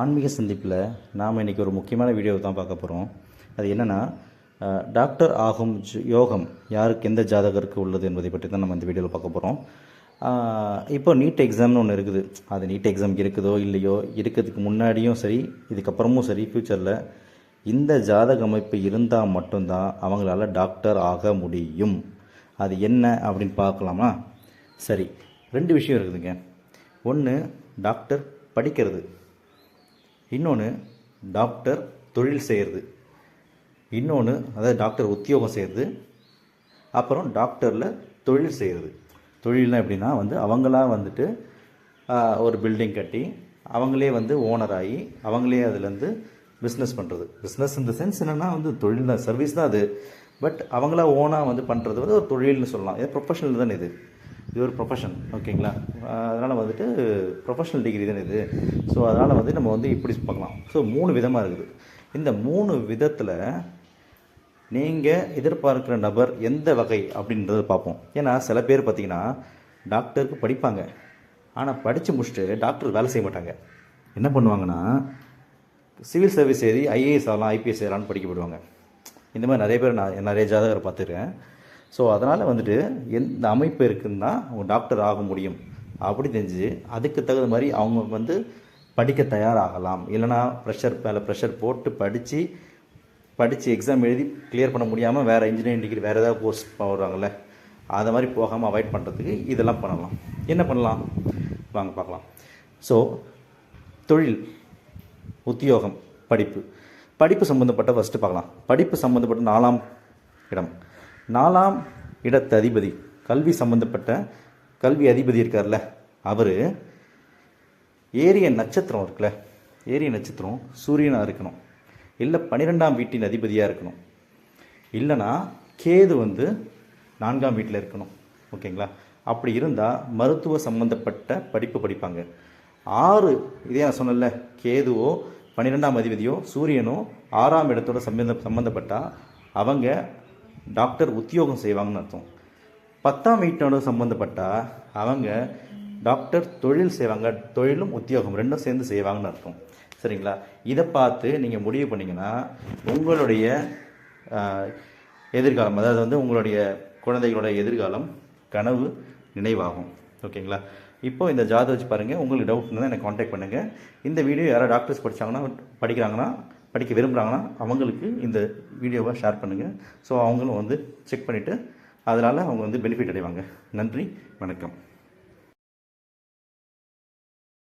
ஆன்மீக சந்திப்பில் நாம் இன்றைக்கி ஒரு முக்கியமான வீடியோவை தான் பார்க்க போகிறோம் அது என்னென்னா டாக்டர் ஆகும் யோகம் யாருக்கு எந்த ஜாதகருக்கு உள்ளது என்பதை பற்றி தான் நம்ம இந்த வீடியோவில் பார்க்க போகிறோம் இப்போ நீட் எக்ஸாம்னு ஒன்று இருக்குது. அது நீட் எக்ஸாம் இருக்குதோ இல்லையோ இருக்கிறதுக்கு முன்னாடியும் சரி இதுக்கப்புறமும் சரி ஃப்யூச்சரில் இந்த ஜாதக அமைப்பு இருந்தால் மட்டும்தான் அவங்களால டாக்டர் ஆக முடியும். அது என்ன அப்படின்னு பார்க்கலாமா? சரி ரெண்டு விஷயம் இருக்குதுங்க. ஒன்று டாக்டர் படிக்கிறது. இன்னொன்று டாக்டர் தொழில் செய்கிறது இன்னொன்று அதாவது டாக்டர் உத்தியோகம் செய்கிறது அப்புறம் டாக்டரில் தொழில் செய்கிறது தொழில்னால் எப்படின்னா வந்து அவங்களா வந்துட்டு ஒரு பில்டிங் கட்டி அவங்களே வந்து ஓனர் ஆகி அவங்களே அதுலேருந்து பிஸ்னஸ் பண்ணுறது பிஸ்னஸ் இந்த சென்ஸ் என்னென்னா வந்து தொழில் தான் சர்வீஸ் தான் அது. பட் அவங்களா ஓனாக வந்து பண்ணுறது வந்து ஒரு தொழில்னு சொல்லலாம். இது ப்ரொஃபஷனல் தானே இது. இது ஒரு ப்ரொஃபஷன் ஓகேங்களா? அதனால் வந்துட்டு ப்ரொஃபஷனல் டிகிரி தானே இது. ஸோ அதனால் வந்து நம்ம வந்து இப்படி பார்க்கலாம். ஸோ மூணு விதமாக இருக்குது. இந்த மூணு விதத்தில் நீங்கள் எதிர்பார்க்குற நபர் எந்த வகை அப்படின்றத பார்ப்போம். ஏன்னா சில பேர் பார்த்தீங்கன்னா டாக்டருக்கு படிப்பாங்க. ஆனால் படித்து முடிச்சுட்டு டாக்டர் வேலை செய்ய மாட்டாங்க. என்ன பண்ணுவாங்கன்னா சிவில் சர்வீஸ் எழுதி ஐஏஎஸ் ஆகலாம் ஐபிஎஸ் ஆகலாம்னு படிக்க போடுவாங்க இந்த மாதிரி நிறைய பேர் நான் நிறைய ஜாதகரை பார்த்துருக்கேன். ஸோ அதனால் வந்துட்டு எந்த அமைப்பு இருக்குதுன்னா அவங்க டாக்டர் ஆக முடியும். அப்படி தெரிஞ்சு அதுக்கு தகுந்த மாதிரி அவங்க வந்து படிக்க தயாராகலாம். இல்லைனா ப்ரெஷர் மேலே ப்ரெஷர் போட்டு படித்து படித்து எக்ஸாம் எழுதி கிளியர் பண்ண முடியாமல் வேறு இன்ஜினியரிங் டிகிரி வேறு ஏதாவது கோர்ஸ் போடுறாங்கல்ல அதை மாதிரி போகாமல் அவாய்ட் பண்ணுறதுக்கு இதெல்லாம் பண்ணலாம். என்ன பண்ணலாம்? வாங்க பார்க்கலாம். ஸோ தொழில் உத்தியோகம் படிப்பு. படிப்பு சம்மந்தப்பட்ட ஃபஸ்ட்டு பார்க்கலாம். படிப்பு சம்மந்தப்பட்ட நாலாம் இடம். நாலாம் இடத்து அதிபதி கல்வி சம்மந்தப்பட்ட கல்வி அதிபதி இருக்கார்ல அவர் ஏரிய நட்சத்திரம் இருக்குல்ல ஏரிய நட்சத்திரம் சூரியனாக இருக்கணும் இல்லை பன்னிரெண்டாம் வீட்டின் அதிபதியாக இருக்கணும். இல்லைனா கேது வந்து நான்காம் வீட்டில் இருக்கணும் ஓகேங்களா? அப்படி இருந்தால் மருத்துவ சம்பந்தப்பட்ட படிப்பு படிப்பாங்க. ஆறு இதே நான் சொன்னேன்ல கேதுவோ பன்னிரெண்டாம் அதிபதியோ சூரியனோ ஆறாம் இடத்தோட சம்பந்த சம்மந்தப்பட்டால் அவங்க டாக்டர் உத்தியோகம் செய்வாங்கன்னு அர்த்தம். பத்தாம் வீட்டோட சம்மந்தப்பட்டால் அவங்க டாக்டர் தொழில் செய்வாங்க. தொழிலும் உத்தியோகம் ரெண்டும் சேர்ந்து செய்வாங்கன்னு அர்த்தம். சரிங்களா? இதை பார்த்து நீங்கள் முடிவு பண்ணிங்கன்னா உங்களுடைய எதிர்காலம் அதாவது வந்து உங்களுடைய குழந்தைகளோட எதிர்காலம் கனவு நினைவாகும். ஓகேங்களா? இப்போ இந்த ஜாதகம் வச்சு பாருங்கள் உங்களுக்கு டவுட் இருந்தால் எனக்கு காண்டாக்ட் பண்ணுங்கள் இந்த வீடியோ யாராவது டாக்டர்ஸ் படிச்சாங்கன்னா படிக்கிறாங்கன்னா படிக்க விரும்புகிறாங்கன்னா அவங்களுக்கு இந்த வீடியோவை ஷேர் பண்ணுங்கள் ஸோ அவங்களும் வந்து செக் பண்ணிவிட்டு அதனால் அவங்க வந்து பெனிஃபிட் அடைவாங்க. நன்றி வணக்கம்.